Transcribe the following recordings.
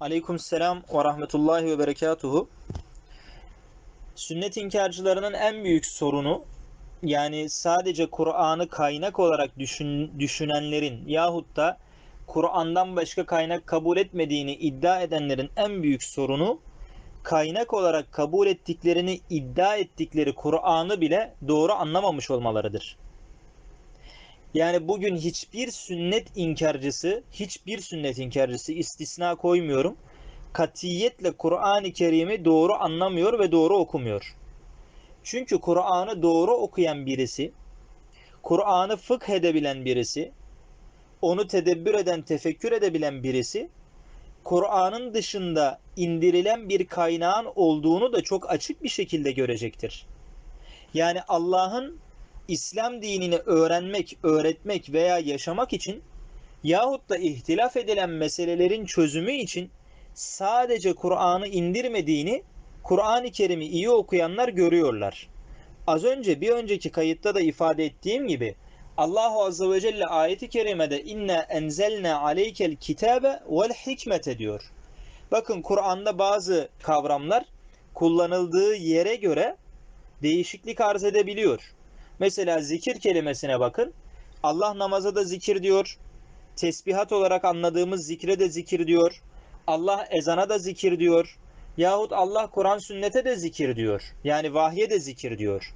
Aleyküm selam ve rahmetullahi ve berekatuhu. Sünnet inkarcılarının en büyük sorunu yani sadece Kur'an'ı kaynak olarak düşün, düşünenlerin yahut da Kur'an'dan başka kaynak kabul etmediğini iddia edenlerin en büyük sorunu kaynak olarak kabul ettiklerini iddia ettikleri Kur'an'ı bile doğru anlamamış olmalarıdır. Yani bugün hiçbir sünnet inkarcısı, hiçbir sünnet inkarcısı istisna koymuyorum. Katiyetle Kur'an-ı Kerim'i doğru anlamıyor ve doğru okumuyor. Çünkü Kur'an'ı doğru okuyan birisi, Kur'an'ı fıkh edebilen birisi, onu tedebbür eden, tefekkür edebilen birisi, Kur'an'ın dışında indirilen bir kaynağın olduğunu da çok açık bir şekilde görecektir. Yani Allah'ın İslam dinini öğrenmek, öğretmek veya yaşamak için yahut da ihtilaf edilen meselelerin çözümü için sadece Kur'an'ı indirmediğini Kur'an-ı Kerim'i iyi okuyanlar görüyorlar. Az önce bir önceki kayıtta da ifade ettiğim gibi Allahu Azze ve Celle ayeti kerimede inna enzelna aleykel kitabe vel hikmete diyor. Bakın Kur'an'da bazı kavramlar kullanıldığı yere göre değişiklik arz edebiliyor. Mesela zikir kelimesine bakın. Allah namaza da zikir diyor. Tesbihat olarak anladığımız zikre de zikir diyor. Allah ezana da zikir diyor. Yahut Allah Kur'an sünnete de zikir diyor. Yani vahye de zikir diyor.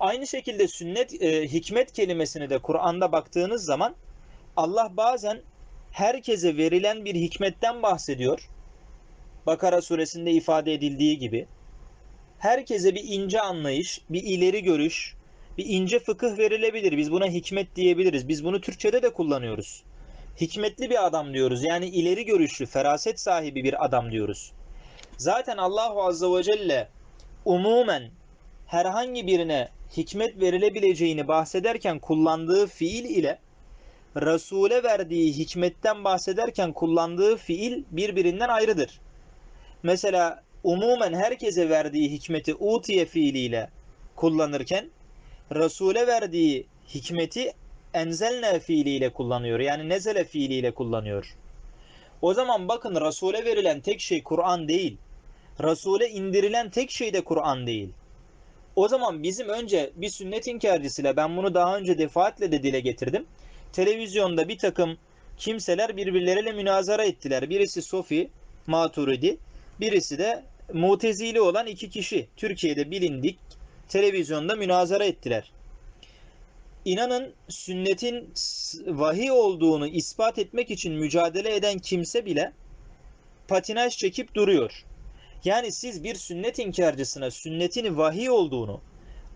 Aynı şekilde sünnet e, hikmet kelimesini de Kur'an'da baktığınız zaman Allah bazen herkese verilen bir hikmetten bahsediyor. Bakara suresinde ifade edildiği gibi herkese bir ince anlayış, bir ileri görüş, bir ince fıkıh verilebilir. Biz buna hikmet diyebiliriz. Biz bunu Türkçe'de de kullanıyoruz. Hikmetli bir adam diyoruz. Yani ileri görüşlü, feraset sahibi bir adam diyoruz. Zaten Allahu Azze ve Celle umumen herhangi birine hikmet verilebileceğini bahsederken kullandığı fiil ile Resul'e verdiği hikmetten bahsederken kullandığı fiil birbirinden ayrıdır. Mesela umumen herkese verdiği hikmeti utiye fiiliyle kullanırken Resul'e verdiği hikmeti enzelne fiiliyle kullanıyor. Yani nezele fiiliyle kullanıyor. O zaman bakın Resul'e verilen tek şey Kur'an değil. Resul'e indirilen tek şey de Kur'an değil. O zaman bizim önce bir sünnet inkarcısıyla ben bunu daha önce defaatle de dile getirdim. Televizyonda bir takım kimseler birbirleriyle münazara ettiler. Birisi Sofi Maturidi, birisi de Mutezili olan iki kişi Türkiye'de bilindik televizyonda münazara ettiler. İnanın sünnetin vahiy olduğunu ispat etmek için mücadele eden kimse bile patinaj çekip duruyor. Yani siz bir sünnet inkarcısına sünnetin vahiy olduğunu,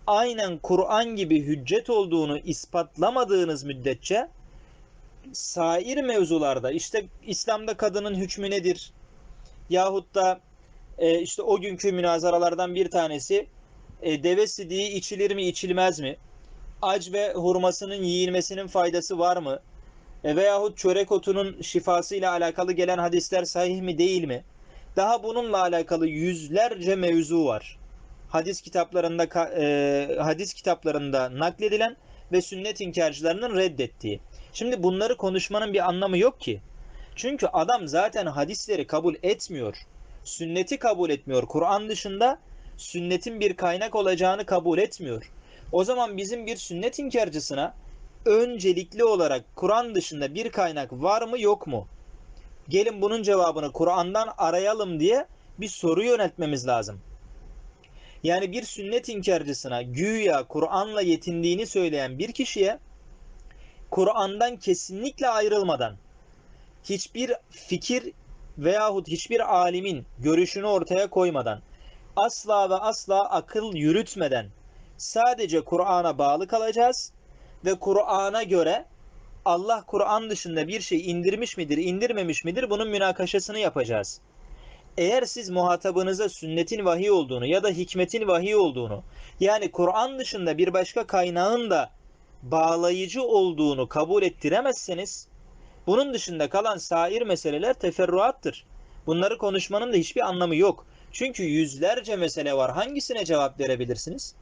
aynen Kur'an gibi hüccet olduğunu ispatlamadığınız müddetçe sair mevzularda işte İslam'da kadının hükmü nedir? Yahut da e, işte o günkü münazaralardan bir tanesi e, deve sidiği içilir mi içilmez mi? Ac ve hurmasının yiyilmesinin faydası var mı? E, veyahut çörek otunun şifasıyla alakalı gelen hadisler sahih mi değil mi? Daha bununla alakalı yüzlerce mevzu var. Hadis kitaplarında e, hadis kitaplarında nakledilen ve sünnet inkarcılarının reddettiği. Şimdi bunları konuşmanın bir anlamı yok ki. Çünkü adam zaten hadisleri kabul etmiyor. Sünneti kabul etmiyor. Kur'an dışında sünnetin bir kaynak olacağını kabul etmiyor. O zaman bizim bir sünnet inkarcısına öncelikli olarak Kur'an dışında bir kaynak var mı yok mu? Gelin bunun cevabını Kur'an'dan arayalım diye bir soru yöneltmemiz lazım. Yani bir sünnet inkarcısına güya Kur'an'la yetindiğini söyleyen bir kişiye Kur'an'dan kesinlikle ayrılmadan hiçbir fikir veyahut hiçbir alimin görüşünü ortaya koymadan asla ve asla akıl yürütmeden sadece Kur'an'a bağlı kalacağız ve Kur'an'a göre Allah Kur'an dışında bir şey indirmiş midir, indirmemiş midir bunun münakaşasını yapacağız. Eğer siz muhatabınıza sünnetin vahiy olduğunu ya da hikmetin vahiy olduğunu yani Kur'an dışında bir başka kaynağın da bağlayıcı olduğunu kabul ettiremezseniz bunun dışında kalan sair meseleler teferruattır. Bunları konuşmanın da hiçbir anlamı yok. Çünkü yüzlerce mesele var. Hangisine cevap verebilirsiniz?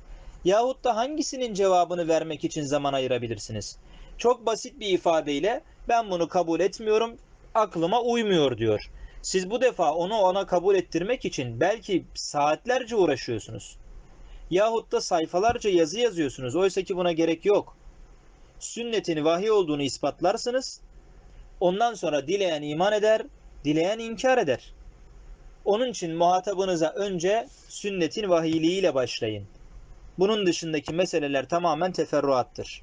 Yahut da hangisinin cevabını vermek için zaman ayırabilirsiniz? Çok basit bir ifadeyle ben bunu kabul etmiyorum. aklıma uymuyor diyor. Siz bu defa onu ona kabul ettirmek için belki saatlerce uğraşıyorsunuz. Yahut da sayfalarca yazı yazıyorsunuz. Oysa ki buna gerek yok. Sünnetin vahiy olduğunu ispatlarsınız. Ondan sonra dileyen iman eder, dileyen inkar eder. Onun için muhatabınıza önce sünnetin vahiyliğiyle başlayın. Bunun dışındaki meseleler tamamen teferruattır.